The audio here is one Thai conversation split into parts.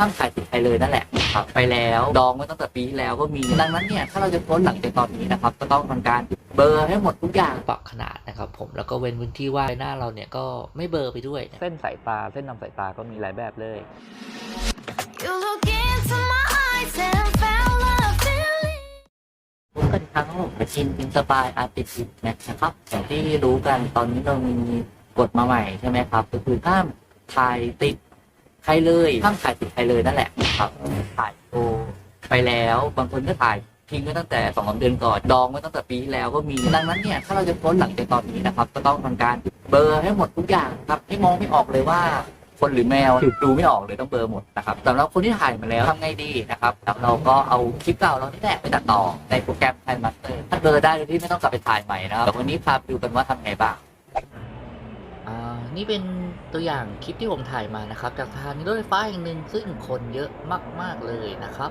ห้ามขายติดใครเลยนั่นแหละครับไปแล้วดองไว้ตั้งแต่ปีที่แล้วก็มีดังนั้นเนี่ยถ้าเราจะโพสต์หลังจากตอนนี้นะครับก็ต้องทำการเบลอร์ให้หมดทุกอย่างปรับขนาดนะครับผมแล้วก็เว้นพื้นที่ว่างใบหน้าเราเนี่ยก็ไม่เบลอไปด้วยนะเส้นสายตาเส้นนำสายตาก็มีหลายแบบเลย You look into my eyes and found love feeling. พบกันอีกครั้งครับผมกับชินอินสปายอาร์ติฟิตนะครับอย่างที่รู้กันตอนนี้เรามีกฎมาใหม่ใช่ไหมครับ ก็คือห้ามถ่ายติด ใครเลยห้ามถ่ายติดใครเลยนั่นแหละครับถ่ายโอไปแล้วบางคนก็ถ่ายทิ้งไว้ตั้งแต่สองสามเดือนก่อนดองไว้ตั้งแต่ปีที่แล้วก็มีดังนั้นเนี่ยถ้าเราจะโพสต์หลังจากตอนนี้นะครับ ก็ต้องทำการเบลอร์ให้หมดทุกอย่างครับให้มองไม่ออกเลยว่าคนหรือแมวดูไม่ออกเลยต้องเบลอหมดนะครับสำหรับคนที่ถ่ายมาแล้วทำไงดีนะครับแล้วเราก็เอาคลิปเก่าเรานี่แหละไปตัดต่อในโปรแกรมไทม์มาสเตอร์ถ้าเบลอได้โดยที่ไม่ต้องกลับไปถ่ายใหม่นะครับแต่วันนี้พาไปดูกันว่าทำไงบ้าง นี่เป็นตัวอย่างคลิปที่ผมถ่ายมานะครับ จากสถานีรถไฟฟ้าแห่งหนึ่งซึ่งคนเยอะมาก ๆ เลยนะครับ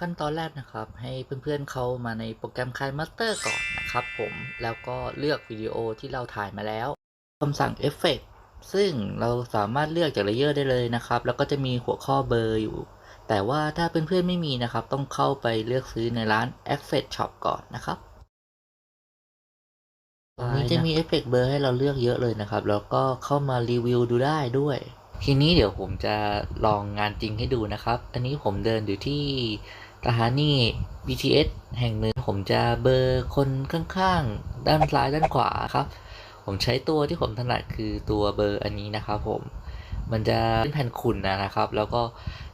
ขั้นตอนแรกนะครับ ให้เพื่อนๆเข้ามาในโปรแกรม k i n e Master ก่อนนะครับผมแล้วก็เลือกวิดีโอที่เราถ่ายมาแล้วคำสั่งเอฟเฟกซึ่งเราสามารถเลือกจากเลเยอร์ได้เลยนะครับ แล้วก็จะมีหัวข้อเบอร์อยู่ แต่ว่าถ้าเพื่อนๆไม่มีนะครับ ต้องเข้าไปเลือกซื้อในร้าน Access Shop ก่อนนะครับ ตรงนี้จะมีเอฟเฟกต์เบอร์ให้เราเลือกเยอะเลยนะครับ แล้วก็เข้ามารีวิวดูได้ด้วย ทีนี้เดี๋ยวผมจะลองงานจริงให้ดูนะครับ อันนี้ผมเดินอยู่ที่สถานี BTS แห่งหนึ่งผมจะเบอร์คนข้างๆ ด้านซ้ายด้านขวาครับ ผมใช้ตัวที่ผมถนัดคือตัวเบอร์อันนี้นะครับผม มันจะเป็นแผ่นขุ่นนะนะครับ แล้วก็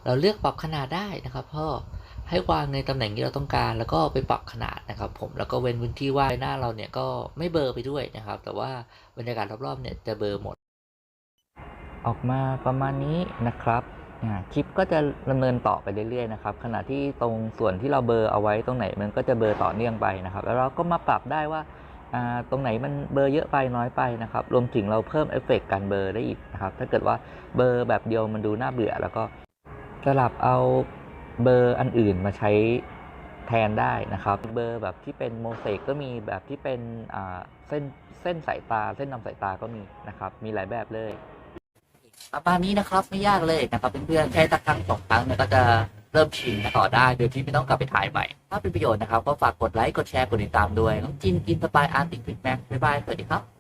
เราเลือกปรับขนาดได้นะครับพ่อ ให้วางในตำแหน่งที่เราต้องการ แล้วก็ไปปรับขนาดนะครับผมแล้วก็เว้นพื้นที่ว่างหน้าเราเนี่ยก็ไม่เบลอไปด้วยนะครับ แต่ว่าบรรยากาศรอบๆเนี่ยจะเบลอหมด ออกมาประมาณนี้นะครับคลิปก็จะดำเนินต่อไปเรื่อยๆนะครับขณะที่ตรงส่วนที่เราเบลอเอาไว้ตรงไหนมันก็จะเบลอต่อเนื่องไปนะครับ แล้วเราก็มาปรับได้ว่าตรงไหนมันเบลอเยอะไปน้อยไปนะครับ รวมถึงเราเพิ่มเอฟเฟกต์การเบลอได้อีกนะครับ ถ้าเกิดว่าเบลอแบบเดียวมันดูน่าเบื่อแล้วก็สลับเอา เบอร์อันอื่นมาใช้แทนได้นะครับ เบอร์แบบที่เป็นโมเสกก็มีแบบที่เป็นอ่าเส้นเส้นสายตา เส้นนำสายตาก็มีนะครับ มีหลายแบบเลยประมาณนี้นะครับไม่ยากเลยนะครับเพื่อนๆแค่ตักครั้งสองครั้งเนี่ยก็จะเริ่มชินต่อได้โดยที่ไม่ต้องกลับไปถ่ายใหม่ ถ้าเป็นประโยชน์นะครับ ก็ฝากกดไลค์กดแชร์กดติดตามด้วยน้องจินกินสปายอาร์ติฟิกแม็กบ๊ายบายสวัสดีครับ